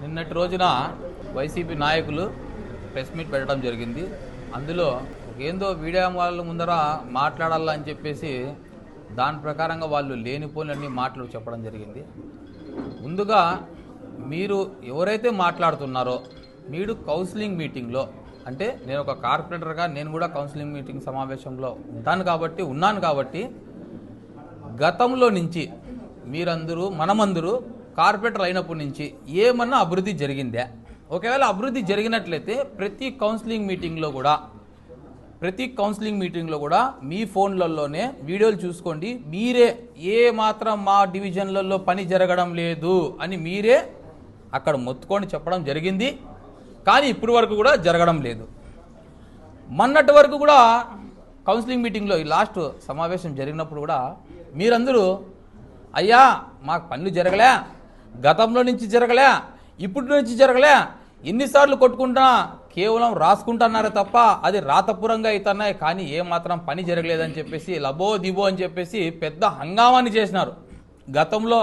నిన్నటి రోజున వైసీపీ నాయకులు ప్రెస్ మీట్ పెట్టడం జరిగింది. అందులో ఏందో మీడియా వాళ్ళ ముందర మాట్లాడాలా అని చెప్పేసి దాని ప్రకారంగా వాళ్ళు లేనిపోయినన్ని మాటలు చెప్పడం జరిగింది. ముందుగా మీరు ఎవరైతే మాట్లాడుతున్నారో మీరు కౌన్సిలింగ్ మీటింగ్లో అంటే నేను ఒక కార్పొరేటర్గా నేను కూడా కౌన్సిలింగ్ మీటింగ్ సమావేశంలో ఉంటాను కాబట్టి ఉన్నాను కాబట్టి గతంలో నుంచి మీరందరూ మనమందరూ కార్పొరేటర్ అయినప్పటి నుంచి ఏమన్నా అభివృద్ధి జరిగిందే? ఒకవేళ అభివృద్ధి జరిగినట్లయితే ప్రతి కౌన్సిలింగ్ మీటింగ్లో కూడా ప్రతి కౌన్సిలింగ్ మీటింగ్లో కూడా మీ ఫోన్లలోనే వీడియోలు చూసుకోండి. మీరే ఏ మాత్రం మా డివిజన్లలో పని జరగడం లేదు అని మీరే అక్కడ మొత్తుకొని చెప్పడం జరిగింది. కానీ ఇప్పటి వరకు కూడా జరగడం లేదు. మొన్నటి వరకు కూడా కౌన్సిలింగ్ మీటింగ్లో ఈ లాస్ట్ సమావేశం జరిగినప్పుడు కూడా మీరందరూ అయ్యా మాకు పనులు జరగలే గతంలో నుంచి జరగలే ఇప్పుడు నుంచి జరగలే. ఎన్నిసార్లు కొట్టుకుంటున్నా కేవలం రాసుకుంటున్నారే తప్ప అది రాతపురంగా అవుతున్నాయి కానీ ఏమాత్రం పని జరగలేదని చెప్పేసి లబో దిబో అని చెప్పేసి పెద్ద హంగామాన్ని చేసినారు. గతంలో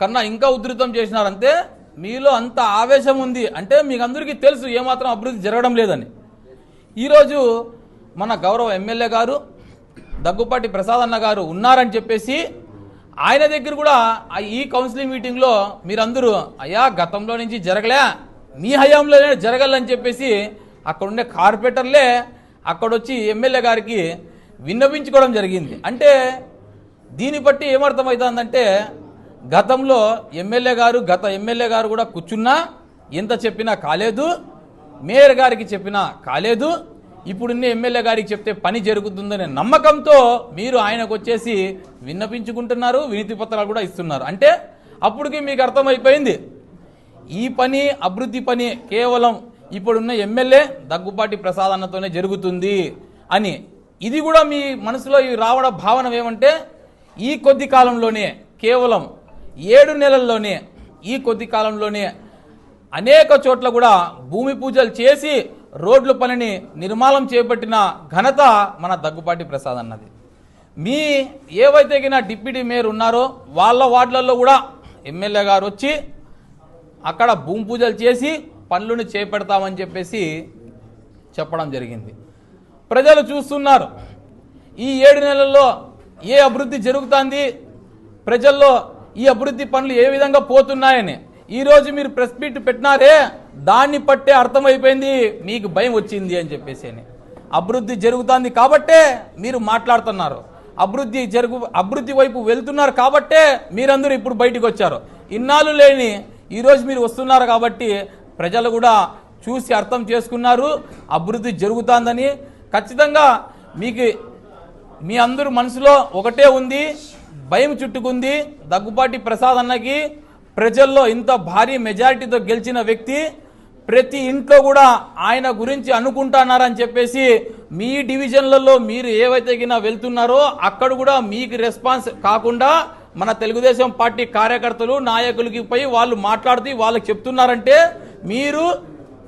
కన్నా ఇంకా ఉధృతం చేసినారు. అంతే మీలో అంత ఆవేశం ఉంది. అంటే మీకు అందరికీ తెలుసు ఏమాత్రం అభివృద్ధి జరగడం లేదని. ఈరోజు మన గౌరవ ఎమ్మెల్యే గారు దగ్గుపాటి ప్రసాద్ అన్న గారు ఉన్నారని చెప్పేసి ఆయన దగ్గర కూడా ఆ ఈ కౌన్సిలింగ్ మీటింగ్లో మీరందరూ అయ్యా గతంలో నుంచి జరగలే మీ హయాంలోనే జరగాలని చెప్పేసి అక్కడ ఉండే కార్పొరేటర్లే అక్కడొచ్చి ఎమ్మెల్యే గారికి విన్నవించుకోవడం జరిగింది. అంటే దీన్ని బట్టి ఏమర్థమవుతుందంటే గతంలో ఎమ్మెల్యే గారు గత ఎమ్మెల్యే గారు కూడా కూర్చున్నా ఎంత చెప్పినా కాలేదు మేయర్ గారికి చెప్పినా కాలేదు ఇప్పుడున్న ఎమ్మెల్యే గారికి చెప్తే పని జరుగుతుందనే నమ్మకంతో మీరు ఆయనకు వచ్చేసి విన్నపించుకుంటున్నారు వినతి పత్రాలు కూడా ఇస్తున్నారు. అంటే అప్పటికి మీకు అర్థమైపోయింది. ఈ పని అభివృద్ధి పని కేవలం ఇప్పుడున్న ఎమ్మెల్యే దగ్గుపాటి ప్రసాద్ అన్నతోనే జరుగుతుంది అని. ఇది కూడా మీ మనసులో ఈ రావడం భావన ఏమంటే ఈ కొద్ది కాలంలోనే కేవలం ఏడు నెలల్లోనే ఈ కొద్ది కాలంలోనే అనేక చోట్ల కూడా భూమి పూజలు చేసి రోడ్ల పనిని నిర్మాణం చేపట్టిన ఘనత మన దగ్గుపాటి ప్రసాద్ అన్నది. మీ ఏవైతే గిన డిప్యూటీ మేయర్ ఉన్నారో వాళ్ళ వార్డులలో కూడా ఎమ్మెల్యే గారు వచ్చి అక్కడ భూమి పూజలు చేసి పనులను చేపడతామని చెప్పేసి చెప్పడం జరిగింది. ప్రజలు చూస్తున్నారు. ఈ ఏడు నెలల్లో ఏ అభివృద్ధి జరుగుతుంది? ప్రజల్లో ఈ అభివృద్ధి పనులు ఏ విధంగా పోతున్నాయని ఈరోజు మీరు ప్రెస్ మీట్ పెట్టినారే దాన్ని పట్టే అర్థమైపోయింది మీకు భయం వచ్చింది అని చెప్పేసి అభివృద్ధి జరుగుతుంది కాబట్టే మీరు మాట్లాడుతున్నారు. అభివృద్ధి జరుగు అభివృద్ధి వైపు వెళ్తున్నారు కాబట్టే మీరందరూ ఇప్పుడు బయటికి వచ్చారు. ఇన్నాళ్ళు లేని ఈరోజు మీరు వస్తున్నారు కాబట్టి ప్రజలు కూడా చూసి అర్థం చేసుకున్నారు అభివృద్ధి జరుగుతుందని. ఖచ్చితంగా మీకు మీ అందరు మనసులో ఒకటే ఉంది భయం చుట్టుకుంది దగ్గుపాటి ప్రసాద్ అన్నకి ప్రజల్లో ఇంత భారీ మెజారిటీతో గెలిచిన వ్యక్తి ప్రతి ఇంట్లో కూడా ఆయన గురించి అనుకుంటున్నారని చెప్పేసి మీ డివిజన్లలో మీరు ఏవైతే గినా వెళ్తున్నారో అక్కడ కూడా మీకు రెస్పాన్స్ కాకుండా మన తెలుగుదేశం పార్టీ కార్యకర్తలు నాయకులకి పోయి వాళ్ళు మాట్లాడుతూ వాళ్ళకి చెప్తున్నారంటే మీరు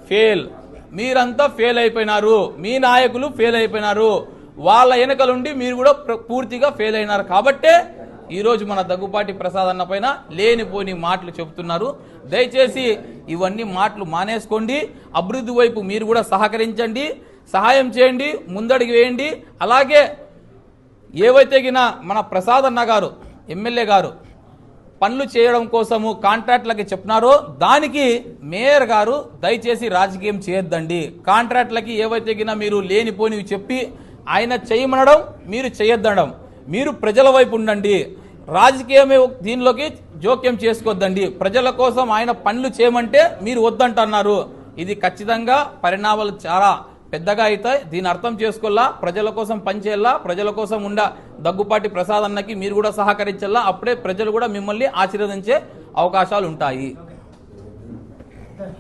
ఫెయిల్. మీరంతా ఫెయిల్ అయిపోయినారు. మీ నాయకులు ఫెయిల్ అయిపోయినారు. వాళ్ళ వెనకలుండి మీరు కూడా పూర్తిగా ఫెయిల్ అయినారు. కాబట్టే ఈరోజు మన దగ్గుపాటి ప్రసాద్ అన్న పైన లేనిపోని మాటలు చెబుతున్నారు. దయచేసి ఇవన్నీ మాటలు మానేసుకోండి. అభివృద్ధి వైపు మీరు కూడా సహకరించండి. సహాయం చేయండి. ముందడుగు వేయండి. అలాగే ఏవైతే మన ప్రసాద్ అన్న గారు ఎమ్మెల్యే గారు పనులు చేయడం కోసము కాంట్రాక్ట్లకి చెప్పినారో దానికి మేయర్ గారు దయచేసి రాజకీయం చేయొద్దండి. కాంట్రాక్ట్లకి ఏవైతే మీరు లేనిపోనివి చెప్పి ఆయన చేయమనడం మీరు చేయొద్దనడం. మీరు ప్రజల వైపు ఉండండి. రాజకీయమే దీనిలోకి జోక్యం చేసుకోవద్దండి ప్రజల కోసం ఆయన పనులు చేయమంటే మీరు వద్దంటున్నారు. ఇది ఖచ్చితంగా పరిణామాలు చాలా పెద్దగా అవుతాయి. దీని అర్థం చేసుకోల్లా ప్రజల కోసం పనిచేయాలా ప్రజల కోసం ఉండ దగ్గుపాటి ప్రసాద్ అన్నకి మీరు కూడా సహకరించాలా? అప్పుడే ప్రజలు కూడా మిమ్మల్ని ఆశీర్వదించే అవకాశాలు ఉంటాయి.